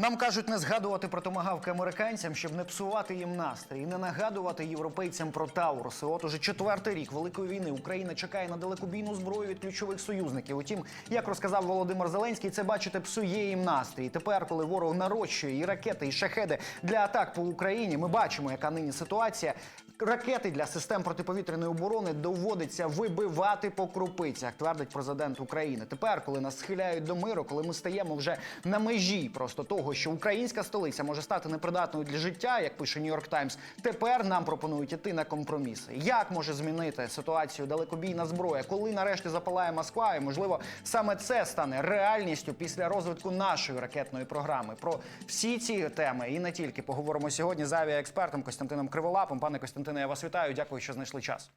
Нам кажуть не згадувати про томагавки американцям, щоб не псувати їм настрій, і не нагадувати європейцям про Тауруси. От уже четвертий рік великої війни Україна чекає на далекобійну зброю від ключових союзників. Утім, як розказав Володимир Зеленський, це бачите, псує їм настрій. Тепер, коли ворог нарощує і ракети, і шахеди для атак по Україні, ми бачимо, яка нині ситуація. Ракети для систем протиповітряної оборони доводиться вибивати по крупицях, твердить президент України. Тепер, коли нас схиляють до миру, коли ми стаємо вже на межі просто того, що українська столиця може стати непридатною для життя, як пише Нью-Йорк Таймс, тепер нам пропонують іти на компроміси. Як може змінити ситуацію далекобійна зброя? Коли нарешті запалає Москва, і можливо саме це стане реальністю після розвитку нашої ракетної програми. Про всі ці теми і не тільки поговоримо сьогодні з авіаекспертом Костянтином Криволапом. Пане Костянтине, я вас вітаю. Дякую, що знайшли час.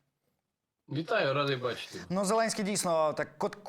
Вітаю, радий бачити. Ну, Зеленський дійсно так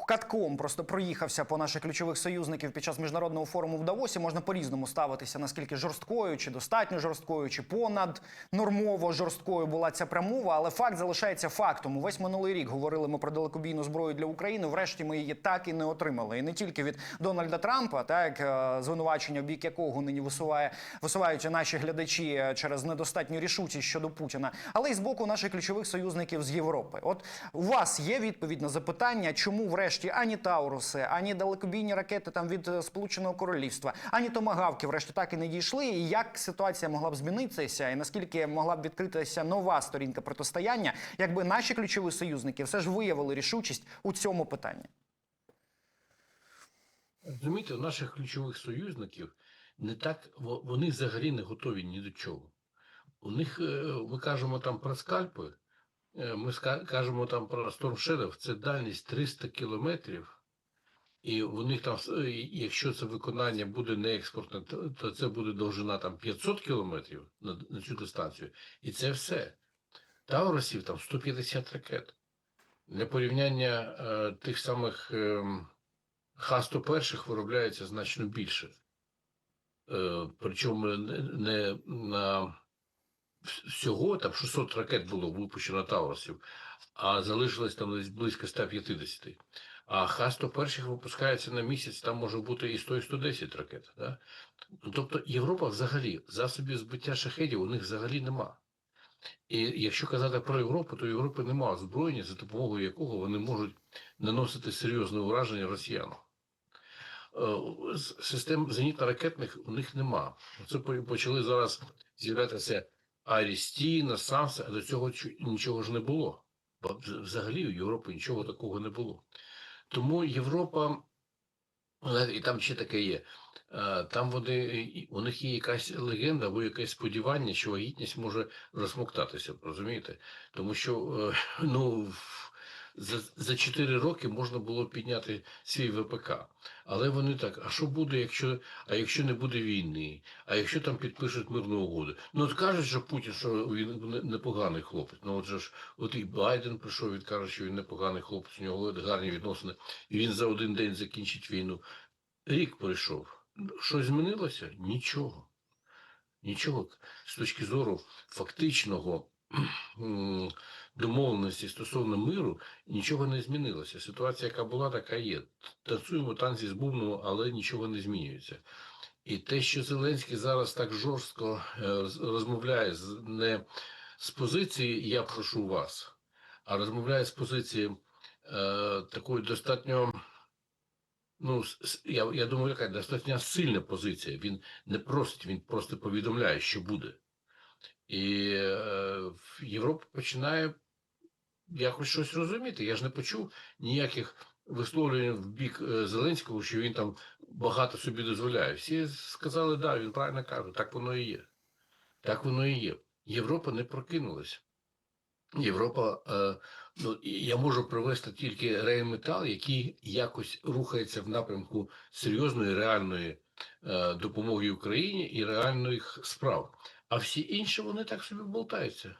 катком просто проїхався по наших ключових союзників під час міжнародного форуму в Давосі. Можна по-різному ставитися, наскільки жорсткою, чи достатньо жорсткою, чи понад нормово жорсткою була ця промова. Але факт залишається фактом. Увесь минулий рік говорили ми про далекобійну зброю для України. Врешті ми її так і не отримали. І не тільки від Дональда Трампа, так е, звинувачення в бік якого нині висуває висувають наші глядачі е, через недостатню рішучість щодо Путіна, але й з боку наших ключових союзників з Європи. От у вас є відповідь на запитання, чому врешті ані Тауруси, ані далекобійні ракети там від е, Сполученого Королівства, ані томагавки, врешті так і не дійшли. І як ситуація могла б змінитися, і наскільки могла б відкритися нова сторінка протистояння, якби наші ключові союзники все ж виявили рішучість у цьому питанні? Розумієте, наших ключових союзників не так вони взагалі не готові ні до чого. У них е, ми кажемо там про скальпи, е, ми ска- кажемо там про Storm Shadow, це дальність 300 кілометрів. І у них там, е, якщо це виконання буде не експортне, то, це буде довжина там 500 кілометрів на, на цю дистанцію. І це все. Таурусів там 150 ракет. Для порівняння е, тих самих ем, Х-101 виробляється значно більше. Е, причому не, не на всього там 600 ракет було випущено Таурусів, а залишилось там близько 150. А Х-101 випускається на місяць, там може бути і 100, і 110 ракет. Да? Тобто Європа взагалі, засобів збиття шахедів у них взагалі нема. І якщо казати про Європу, то Європи немає озброєння, за допомогою якого вони можуть наносити серйозне ураження росіянам. Е, Систем зенітно-ракетних у них нема. Це почали зараз з'являтися Арістіна, Санса, до цього нічого ж не було. Бо взагалі у Європі нічого такого не було. Тому Європа, і там ще таке є. е, Там вони, у них є якась легенда або якесь сподівання, що вагітність може розсмоктатися, розумієте? Тому що е, ну, за, за 4 роки можна було підняти свій ВПК. Але вони так: а що буде, якщо, а якщо не буде війни? А якщо там підпишуть мирну угоду? Ну от кажуть, що Путін, що він непоганий хлопець. Ну от же ж, от і Байден прийшов, він каже, що він непоганий хлопець, у нього гарні відносини, і він за один день закінчить війну. Рік пройшов. Щось змінилося? Нічого. Нічого з точки зору фактичного домовленості стосовно миру нічого не змінилося. Ситуація, яка була, така є. Танцюємо танці з бубном, але нічого не змінюється. І те, що Зеленський зараз так жорстко е, розмовляє не з позиції Я прошу вас, а розмовляє з позиції е, такої достатньо. Ну, я, я думаю, яка достатньо сильна позиція. Він не просить, він просто повідомляє, що буде. І Європа починає якось щось розуміти. Я ж не почув ніяких висловлювань в бік е, Зеленського, що він там багато собі дозволяє. Всі сказали, да, він правильно каже, так воно і є. Так воно і є. Європа не прокинулась. Європа, е, ну я можу привести тільки Рейнметал, який якось рухається в напрямку серйозної реальної е, допомоги Україні і реальних справ. А всі інші вони так собі болтаються.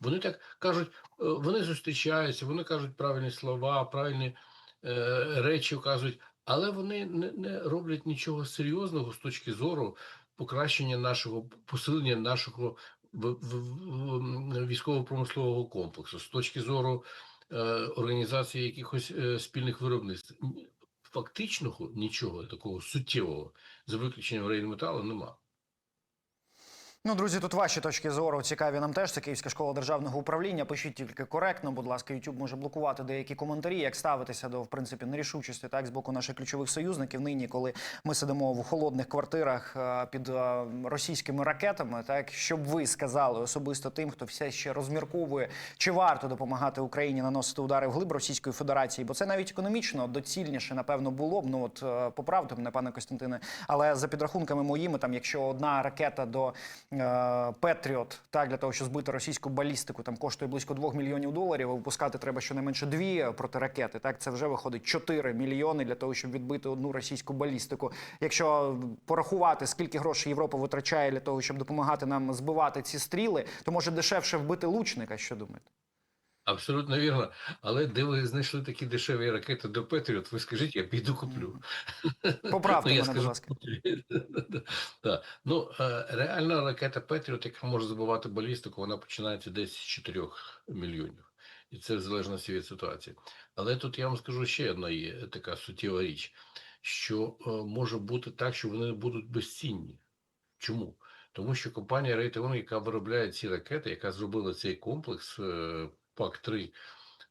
Вони так кажуть, е, вони зустрічаються, вони кажуть правильні слова, правильні е, речі вказують, але вони не, не роблять нічого серйозного з точки зору покращення нашого посилення нашого військово-промислового комплексу, з точки зору е, організації якихось е, спільних виробництв. Фактичного нічого такого суттєвого за виключенням рейнметалу нема. Ну, друзі, тут ваші точки зору цікаві нам теж. Це Київська школа державного управління. Пишіть тільки коректно. Будь ласка, YouTube може блокувати деякі коментарі. Як ставитися до в принципі нерішучості, так з боку наших ключових союзників нині, коли ми сидимо в холодних квартирах е, під е, російськими ракетами. Так щоб ви сказали особисто тим, хто все ще розмірковує, чи варто допомагати Україні наносити удари вглиб Російської Федерації, бо це навіть економічно доцільніше, напевно, було б. Ну от е, поправте мене, пане Костянтине. Але за підрахунками моїми, там, якщо одна ракета до Петріот, так для того, щоб збити російську балістику, там коштує близько 2 мільйонів доларів. Випускати треба щонайменше дві протиракети. Так це вже виходить 4 мільйони для того, щоб відбити одну російську балістику. Якщо порахувати, скільки грошей Європа витрачає для того, щоб допомагати нам збивати ці стріли, то може дешевше вбити лучника. Що думаєте? Абсолютно вірно. Але де ви знайшли такі дешеві ракети до Петріот, ви скажіть, я піду куплю. Поправте Ну, мене, будь ласка. Ну, е, реальна ракета Петріот, яка може збивати балістику, вона починається десь з 4 мільйонів. І це в залежності від ситуації. Але тут я вам скажу ще одна є така суттєва річ, що е, може бути так, що вони будуть безцінні. Чому? Тому що компанія Raytheon, яка виробляє ці ракети, яка зробила цей комплекс е, ПАК-3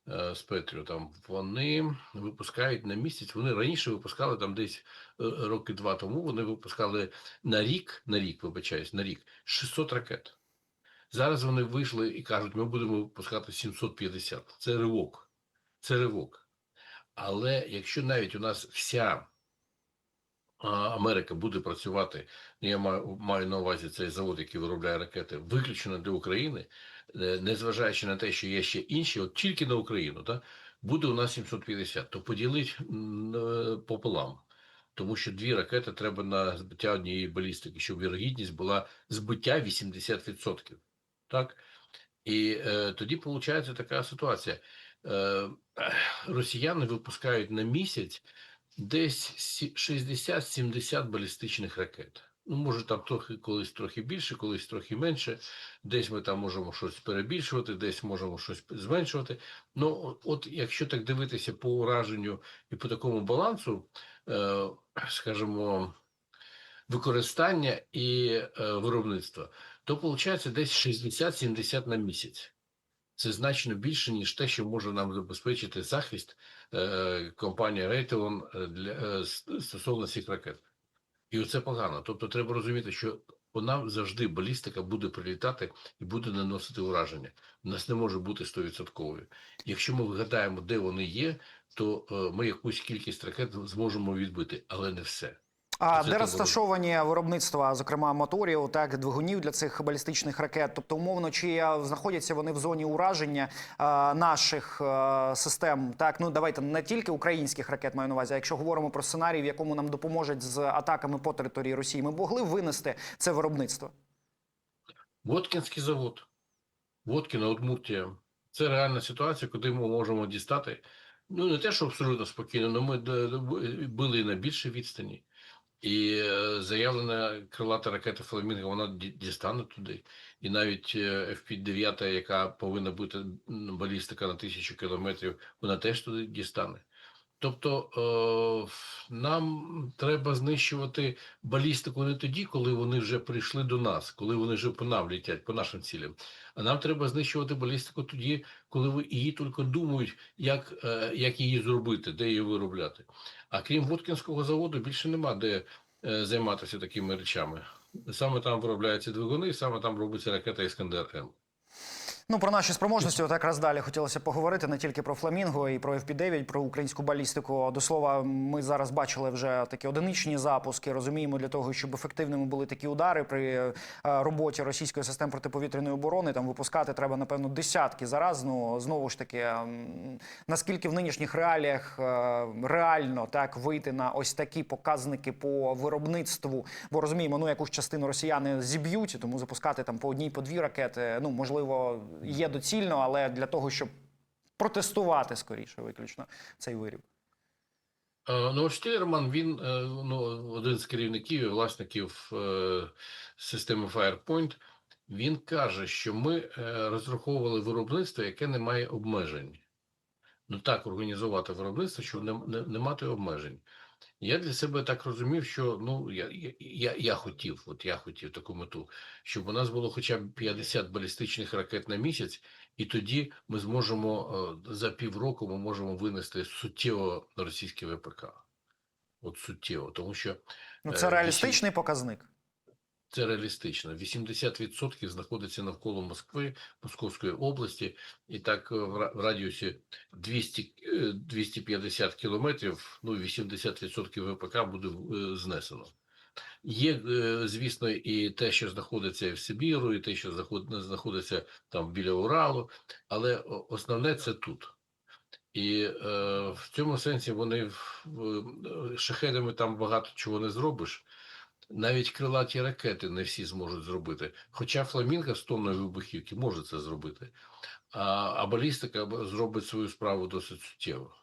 е, з Петріотом, вони випускають на місяць. Вони раніше випускали там десь е, роки два тому. Вони випускали на рік, на рік, вибачаюсь, на рік 600 ракет. Зараз вони вийшли і кажуть, ми будемо випускати 750. Це ривок. Це ривок. Але якщо навіть у нас вся Америка буде працювати, я маю, маю на увазі цей завод, який виробляє ракети, виключно для України, незважаючи на те, що є ще інші, от тільки на Україну, да, буде у нас 750, то поділить е, пополам. Тому що дві ракети треба на збиття однієї балістики, щоб вірогідність була збиття 80%. Так? І е, тоді виходить така ситуація. Е, росіяни випускають на місяць десь сі- 60-70 балістичних ракет. Ну, може, там трохи колись трохи більше, колись трохи менше. Десь ми там можемо щось перебільшувати, десь можемо щось зменшувати. Ну, от якщо так дивитися по ураженню і по такому балансу, е, скажімо, використання і е, виробництва, то виходить десь 60-70 на місяць. Це значно більше, ніж те, що може нам забезпечити захист е, компанія Raytheon е, для е, стосовно цих ракет. І оце погано. Тобто треба розуміти, що вона завжди балістика буде прилітати і буде наносити ураження. У нас не може бути 100%. Якщо ми вгадаємо, де вони є, то е, ми якусь кількість ракет зможемо відбити, але не все. А Це де розташовані виробництва, зокрема моторів, так двигунів для цих балістичних ракет? Тобто, умовно, чи е, знаходяться вони в зоні ураження е, наших е, систем? Так, ну давайте не тільки українських ракет маю на увазі. А якщо говоримо про сценарій, в якому нам допоможуть з атаками по території Росії, ми могли винести це виробництво? Воткінський завод, Воткіна, Удмуртія. Це реальна ситуація, куди ми можемо дістати. Ну, не те, що абсолютно спокійно, але ми були на більшій відстані. І е, заявлена крилата ракета Фламінго, вона ді- дістане туди. І навіть е, FP-9, яка повинна бути балістика на тисячу кілометрів, вона теж туди дістане. Тобто е, нам треба знищувати балістику не тоді, коли вони вже прийшли до нас, коли вони вже по нам летять, по нашим цілям. А нам треба знищувати балістику тоді, коли її тільки думають, як, е, як її зробити, де її виробляти. А крім Воткінського заводу, більше нема де е, займатися такими речами. Саме там виробляються двигуни, саме там робиться ракета Іскандер М. Ну про наші спроможності, от якраз далі хотілося поговорити не тільки про фламінго і про FP-9, про українську балістику. До слова, ми зараз бачили вже такі одиничні запуски. Розуміємо, для того, щоб ефективними були такі удари при е, роботі російської системи протиповітряної оборони. Там випускати треба напевно десятки зараз. Ну знову ж таки, наскільки в нинішніх реаліях е, реально так вийти на ось такі показники по виробництву, бо розуміємо, ну якусь частину росіяни зіб'ють, тому запускати там по одній, по дві ракети. Ну можливо, є доцільно, але для того, щоб протестувати скоріше, виключно цей виріб. Е, Ну, Штілерман, він е, ну, один з керівників і власників е, системи Firepoint. Він каже, що ми розраховували виробництво, яке не має обмежень. ну так організувати виробництво, щоб не, не, не мати обмежень. Я для себе так розумів, що ну я, я, я, хотів, от я хотів таку мету, щоб у нас було хоча б 50 балістичних ракет на місяць, і тоді ми зможемо е, за півроку ми можемо винести суттєво російське ВПК. От суттєво, тому що Ну Е, це реалістичний реалістичний показник. Це реалістично. 80% знаходиться навколо Москви, Московської області, і так е, в радіусі 200, е, 250 кілометрів, ну 80% ВПК буде е, знесено. Є, е, звісно, і те, що знаходиться в Сибіру, і те, що знаходиться там біля Уралу, але основне це тут. І е, в цьому сенсі вони е, шахедами там багато чого не зробиш. Навіть крилаті ракети не всі зможуть зробити. Хоча фламінго з тонною вибухівки може це зробити, а, а балістика зробить свою справу досить суттєво.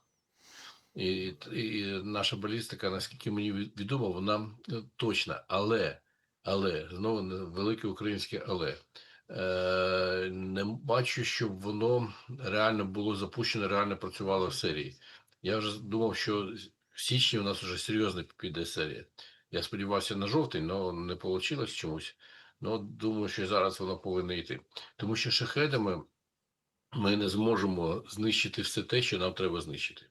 І, і наша балістика, наскільки мені відомо, вона е, точна. Але, але знову велике українське але. Е, не бачу, щоб воно реально було запущено, реально працювало в серії. Я вже думав, що в січні у нас вже серйозно піде серія. Я сподівався на жовтень, але не вийшло чомусь. Ну, думаю, що зараз воно повинно йти. Тому що шахедами ми не зможемо знищити все те, що нам треба знищити.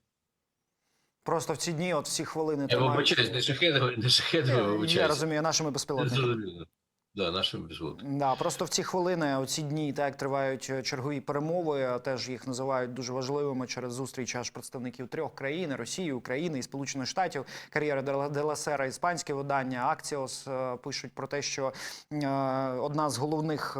Просто в ці дні, от всі хвилини Я вибачаюсь, не шахедами, не шахедами, Я, я розумію, нашими безпілотниками. Да, нашим безводним. Да, просто в ці хвилини, у ці дні, так тривають е, чергові перемови, теж їх називають дуже важливими через зустріч аж представників трьох країн Росії, України і Сполучених Штатів. Кар'єра Дела- Деласера, іспанське видання Акціос е, пишуть про те, що е, одна з головних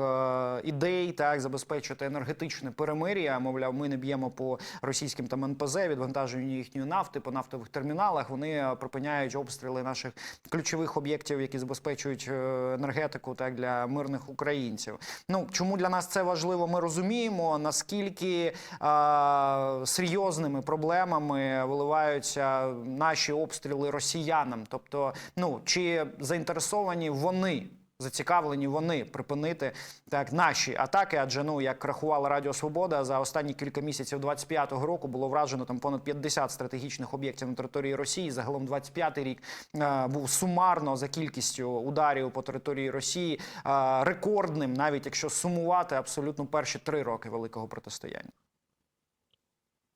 ідей так забезпечити енергетичне перемир'я. Мовляв, ми не б'ємо по російським там НПЗ, відвантаженню їхньої нафти по нафтових терміналах. Вони припиняють обстріли наших ключових об'єктів, які забезпечують е, енергетику так для мирних українців. Ну чому для нас це важливо? Ми розуміємо наскільки а, серйозними проблемами виливаються наші обстріли росіянам. Тобто, ну чи заінтересовані вони. Зацікавлені вони припинити так наші атаки, адже ну як рахувала Радіо Свобода за останні кілька місяців 25-го року було вражено там понад 50 стратегічних об'єктів на території Росії. Загалом 25-й рік е, був сумарно за кількістю ударів по території Росії е, рекордним, навіть якщо сумувати абсолютно перші три роки великого протистояння.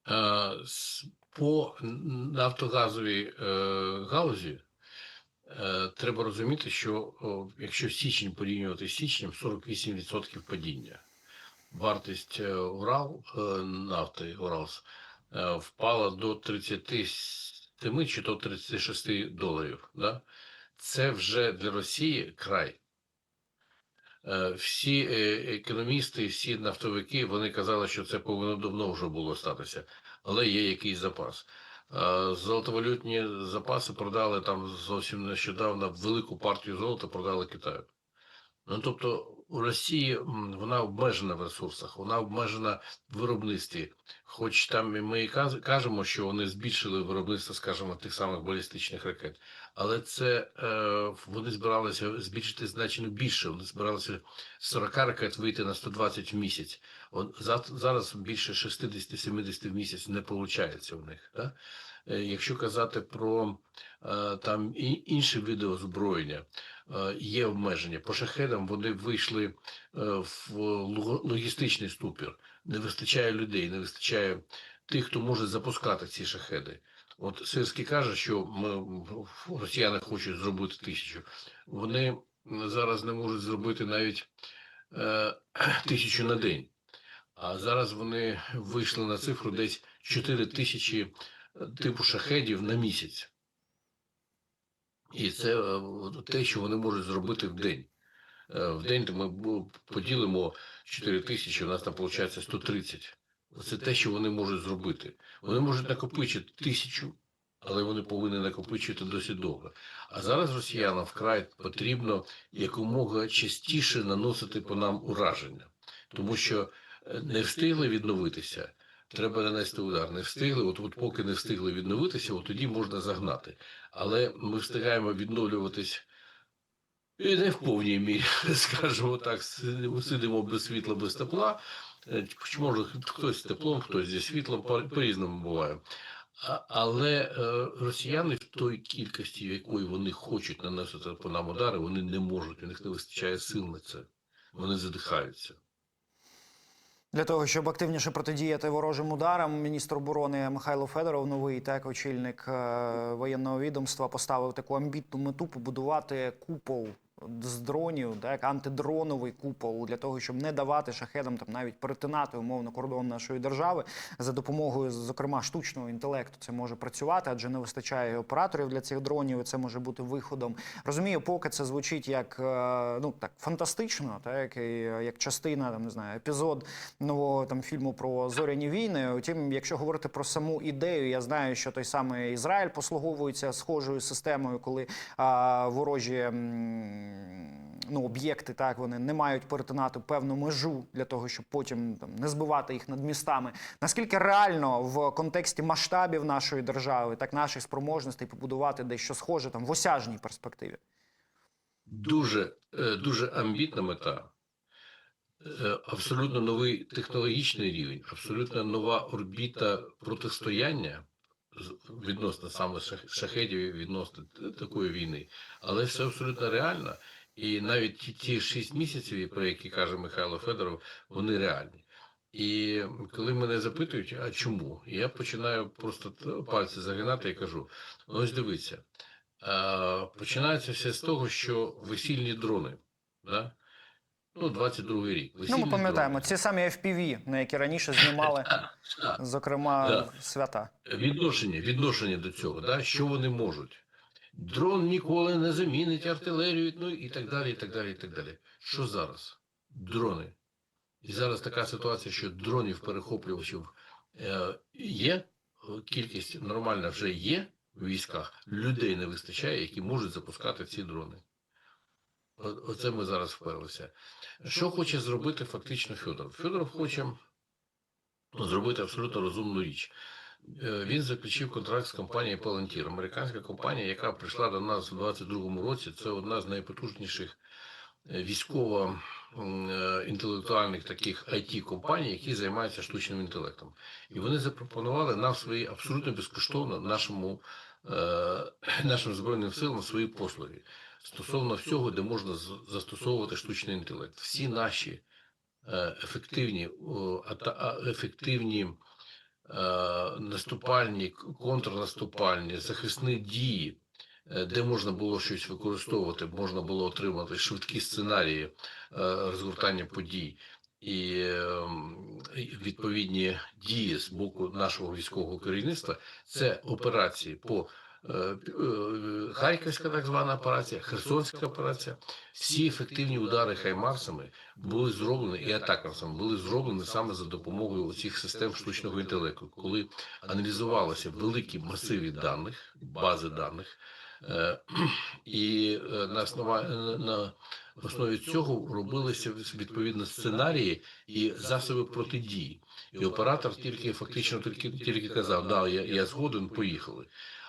Е, По нафтогазовій е, галузі треба розуміти, що якщо січень порівнювати з січнем, 48% падіння. Вартість е, Урал е, нафти Уралс е, впала до 37 чи до 36 доларів. Да? Це вже для Росії край. Е, Всі е, економісти, всі нафтовики, вони казали, що це повинно давно вже було статися, але є якийсь запас. Е, Золотовалютні запаси продали там зовсім нещодавно велику партію золота продали Китаю. Ну тобто у Росії вона обмежена в ресурсах, вона обмежена в виробництві. Хоч там ми кажемо, що вони збільшили виробництво, скажімо, тих самих балістичних ракет, але це е, вони збиралися збільшити значно більше. Вони збиралися з 40 ракет вийти на 120 в місяць. Зараз більше 60-70 в місяць не виходить у них. Да? Е, Якщо казати про е, там інші види озброєння, е, є обмеження. По шахедам вони вийшли в логістичний ступір. Не вистачає людей, не вистачає тих, хто може запускати ці шахеди. От Сирський каже, що ми, росіяни хочуть зробити тисячу. Вони зараз не можуть зробити навіть е, тисячу на день. А зараз вони вийшли на цифру десь 4 тисячі типу шахедів на місяць. І це е, те, що вони можуть зробити в день. Е, В день ми поділимо 4 тисячі, у нас там виходить 130. Це те, що вони можуть зробити. Вони можуть накопичити тисячу, але вони повинні накопичити досить довго. А зараз росіянам вкрай потрібно якомога частіше наносити по нам ураження, тому що е, не встигли відновитися. Треба нанести удар. Не встигли. От, от поки не встигли відновитися, от тоді можна загнати. Але ми встигаємо відновлюватись і не в повній мірі, скажімо так, сидимо, без світла, без тепла. Е, Чи може хтось з теплом, хтось зі світлом, по- по-різному буває. Але е, росіяни в той кількості, в якої вони хочуть наносити по нам удари, вони не можуть, у них не вистачає сил на це. Вони задихаються. Для того щоб активніше протидіяти ворожим ударам, міністр оборони Михайло Федоров, новий так очільник е, воєнного відомства, поставив таку амбітну мету побудувати купол з дронів, так антидроновий купол для того, щоб не давати шахедам там навіть перетинати умовно кордон нашої держави за допомогою, зокрема, штучного інтелекту. Це може працювати, адже не вистачає операторів для цих дронів. і Це може бути виходом. Розумію, поки це звучить як е, ну так фантастично, так і е, як частина там не знаю, епізод нового там фільму про зоряні війни. Утім, якщо говорити про саму ідею, я знаю, що той самий Ізраїль послуговується схожою системою, коли а, ворожі ну, об'єкти так вони не мають перетинати певну межу для того, щоб потім там не збивати їх над містами. Наскільки реально в контексті масштабів нашої держави, так наших спроможностей побудувати дещо схоже там в осяжній перспективі? Дуже, е, дуже амбітна мета. Е, Абсолютно новий технологічний рівень, абсолютно нова орбіта протистояння відносно саме шах- шахедів, відносно такої війни. Але все абсолютно реально. І навіть ті, ті шість місяців, про які каже Михайло Федоров, вони реальні. І коли мене запитують, а чому? Я починаю просто пальці загинати і кажу: ну ось дивіться, починається все з того, що весільні дрони, да? Ну, 22-й рік. Ну, ми пам'ятаємо ці самі FPV, на які раніше знімали, зокрема, Да. свята. відношення, відношення до цього, да? що вони можуть. Дрон ніколи не замінить артилерію, ну і так далі, і так далі, і так далі. Що зараз? Дрони. І зараз така ситуація, що дронів перехоплювачів е, є, кількість нормальна вже є в військах, людей не вистачає, які можуть запускати ці дрони. Оце ми зараз вперлися. Що хоче зробити фактично Федоров? Федоров хоче зробити абсолютно розумну річ. Е, Він заключив контракт з компанією Palantir, американська компанія, яка прийшла до нас у 2022 році. Це одна з найпотужніших е, військово м, е, таких it компаній, які займаються штучним інтелектом. І вони запропонували нам свої абсолютно безкоштовно нашому нашим збройним силам свої послуги стосовно всього, де можна застосовувати штучний інтелект. Всі наші е, ефективні ефективні е, наступальні, контрнаступальні, захисні дії, е, де можна було щось використовувати, можна було отримати швидкі сценарії розгортання подій і ем, відповідні дії з боку нашого військового керівництва. Це операції по Харківська так звана операція, Херсонська операція. Всі ефективні удари хаймарсами були зроблені і атакамсами були зроблені саме за допомогою цих систем штучного інтелекту, коли аналізувалися великі масиви даних, бази даних, е, і е, на основа на основі цього робилися відповідно сценарії і засоби протидії. І оператор тільки фактично тільки, тільки казав, да, я, я згоден, поїхали.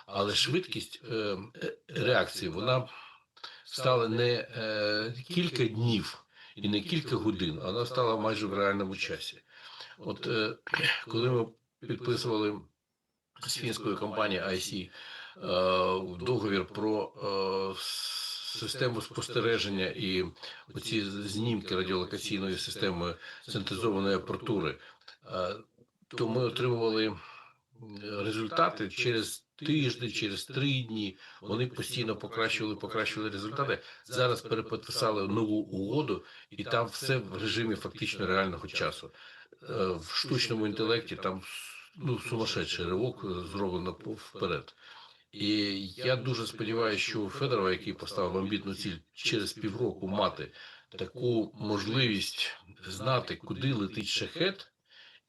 Але швидкість е, е, реакції вона стала не е, кілька днів і не кілька годин, вона стала майже в реальному часі. От е, коли ми підписували з фінською компанією IC е, договір про е, систему спостереження і оці знімки радіолокаційної системи синтезованої апаратури, е, то ми отримували результати через тиждень, через три дні. Вони постійно покращували, покращували результати. Зараз переподписали нову угоду, і там все в режимі фактично реального часу. Е, В штучному інтелекті там ну, сумасшедший ривок е, зроблено по- вперед. І я дуже сподіваюся, що у Федорова, який поставив амбітну ціль через півроку мати таку можливість знати, куди летить шахет,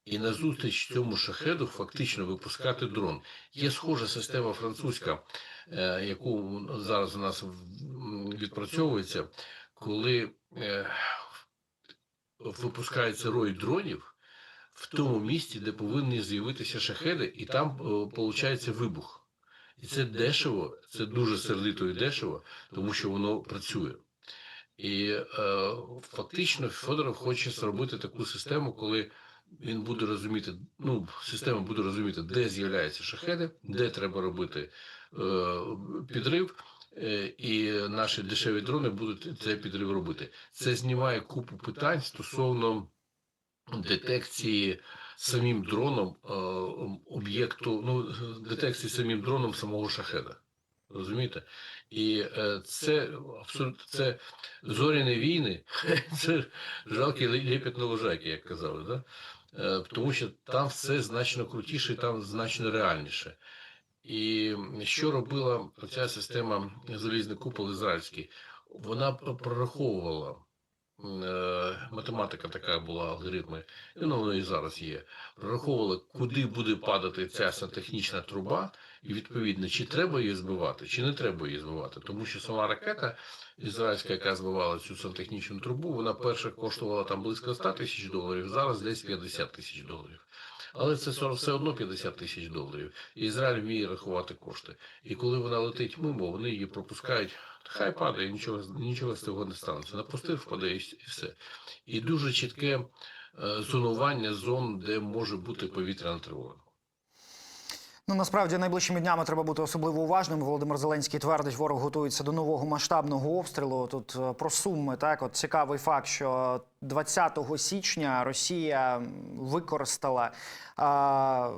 і назустріч цьому шахеду фактично випускати дрон. Є схожа система французька, е, яку зараз у нас відпрацьовується, коли е, випускається рой дронів в тому місці, де повинні з'явитися шахеди, і там виходить вибух. І це дешево, це дуже сердито і дешево, тому що воно працює. І е, фактично Федоров хоче зробити таку систему, коли він буде розуміти, ну, система буде розуміти, де з'являються шахеди, де треба робити е, підрив, е, і наші дешеві дрони будуть цей підрив робити. Це знімає купу питань стосовно детекції самим дроном е, об'єкту, ну, детекції самим дроном самого шахеда. Розумієте? І е, це абсолютно це зоряні війни, це жалкий лепет на лужайки, як казали, да? Е, тому що там все значно крутіше, там значно реальніше. І що робила ця система залізний купол ізраїльський? Вона прораховувала е, математика така була алгоритми, ну, і зараз є. Прораховувала, куди буде падати ця сантехнічна труба, і відповідно, чи треба її збивати, чи не треба її збивати. Тому що сама ракета ізраїльська, яка збивала цю сантехнічну трубу, вона перша коштувала там близько 100 тисяч доларів, зараз десь 50 тисяч доларів. Але це все- одно 50 тисяч доларів. І Ізраїль вміє рахувати кошти. І коли вона летить мимо, вони її пропускають. Хай падає, нічого, нічого з цього не станеться. Напустив, впаде і і все. І дуже чітке е, зонування зон, де може бути повітряна тривога. Ну насправді найближчими днями треба бути особливо уважним. Володимир Зеленський твердить, ворог готується до нового масштабного обстрілу. Тут е, про суми так, от цікавий факт, що 20 січня Росія використала а,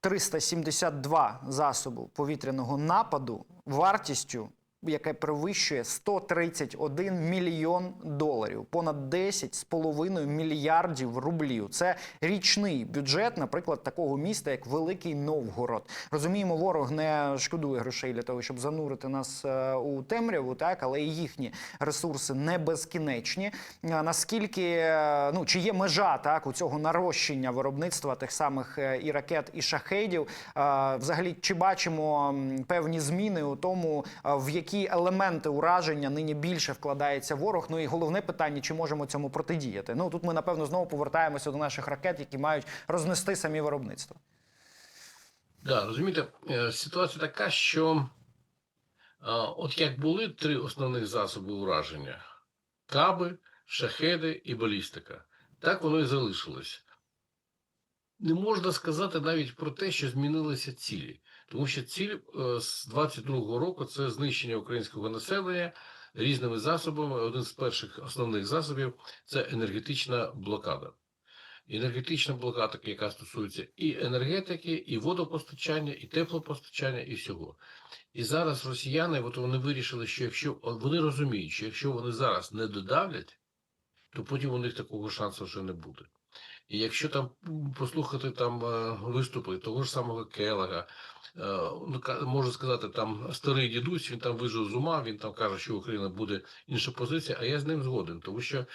372 засоби повітряного нападу вартістю. Яке перевищує 131 мільйон доларів, понад 10,5 мільярдів рублів. Це річний бюджет, наприклад, такого міста, як Великий Новгород. Розуміємо, ворог не шкодує грошей для того, щоб занурити нас е, у темряву, так але і їхні ресурси не безкінечні. Наскільки е, ну чи є межа так у цього нарощення виробництва тих самих е, і ракет, і шахедів? Взагалі, чи бачимо певні зміни у тому, в які елементи ураження нині більше вкладається ворог? Ну і головне питання, чи можемо цьому протидіяти? Ну тут ми напевно знову повертаємося до наших ракет, які мають рознести самі виробництва. Да, розумієте, е, ситуація така, що а, от як були три основних засоби ураження: каби, шахеди і балістика, так воно і залишилось. Не можна сказати навіть про те, що змінилися цілі, тому що ціль е, з 22-го року це знищення українського населення різними засобами. Один з перших основних засобів це енергетична блокада. Енергетична блокада, яка стосується і енергетики, і водопостачання, і теплопостачання, і всього. І зараз росіяни, от вони вирішили, що якщо вони розуміють, що якщо вони зараз не додавлять, то потім у них такого шансу вже не буде. І якщо там послухати там е, виступи того ж самого Келега, е, ну, можу сказати, там старий дідусь, він там вижив з ума, він там каже, що Україна буде інша позиція, а я з ним згоден, тому що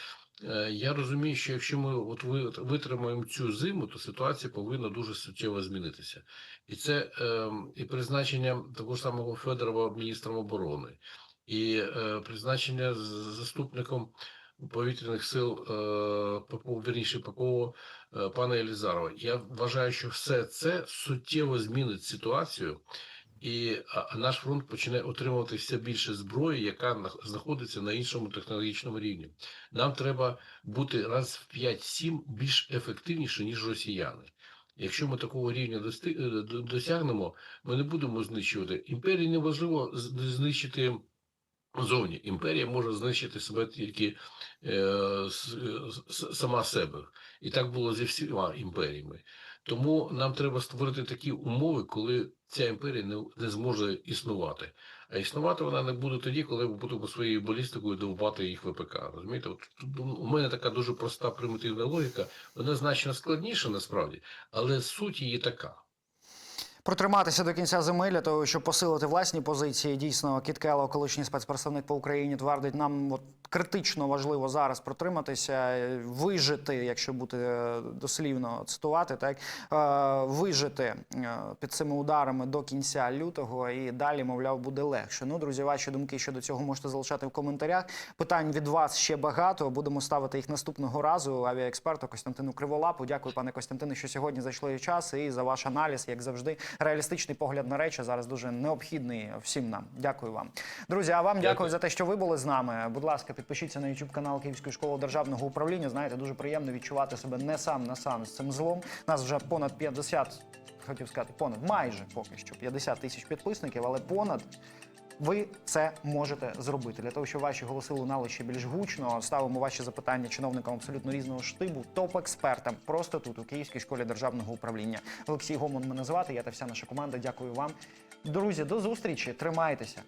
е, я розумію, що якщо ми от витримаємо цю зиму, то ситуація повинна дуже суттєво змінитися. І це е, і призначення того ж самого Федорова міністром оборони, і е, призначення заступником повітряних сил е, ППО, вірніше ППО е, пана Елізарова. Я вважаю, що все це суттєво змінить ситуацію, і наш фронт почне отримувати все більше зброї, яка нах- знаходиться на іншому технологічному рівні. Нам треба бути раз в 5-7 більш ефективніше, ніж росіяни. Якщо ми такого рівня е, досягнемо, ми не будемо знищувати. Імперії неважливо знищити зовні. Імперія може знищити себе тільки е, сама себе. І так було зі всіма імперіями. Тому нам треба створити такі умови, коли ця імперія не, не зможе існувати. А існувати вона не буде тоді, коли ми будемо своєю балістикою довбати їх ВПК. Розумієте, от у мене така дуже проста примітивна логіка. Вона значно складніша насправді, але суть її така. Протриматися до кінця зими для того, щоб посилити власні позиції. Дійсно, Кіт Келло, колишній спецпредставник по Україні, твердить, нам от критично важливо зараз протриматися, е, вижити, якщо бути е, дослівно цитувати, так е, вижити під цими ударами до кінця лютого, і далі, мовляв, буде легше. Ну, друзі, ваші думки щодо цього можете залишати в коментарях. Питань від вас ще багато. Будемо ставити їх наступного разу. Авіаексперту Костянтину Криволапу. Дякую, пане Костянтине, що сьогодні зайшли час і за ваш аналіз, як завжди, реалістичний погляд на речі зараз дуже необхідний всім нам. Дякую вам, друзі. А вам дякую, Дякую. за те, що ви були з нами. Будь ласка, підпишіться на YouTube канал Київської школи державного управління. Знаєте, дуже приємно відчувати себе не сам на сам з цим злом. Нас вже понад 50, хотів сказати, понад майже поки що 50 тисяч підписників, але понад. Ви це можете зробити для того, щоб ваші голоси лунали ще більш гучно. Ставимо ваші запитання чиновникам абсолютно різного штибу, топ-експертам, просто тут у Київській школі державного управління. Олексій Гомон мене звати. Я та вся наша команда. Дякую вам, друзі. До зустрічі. Тримайтеся.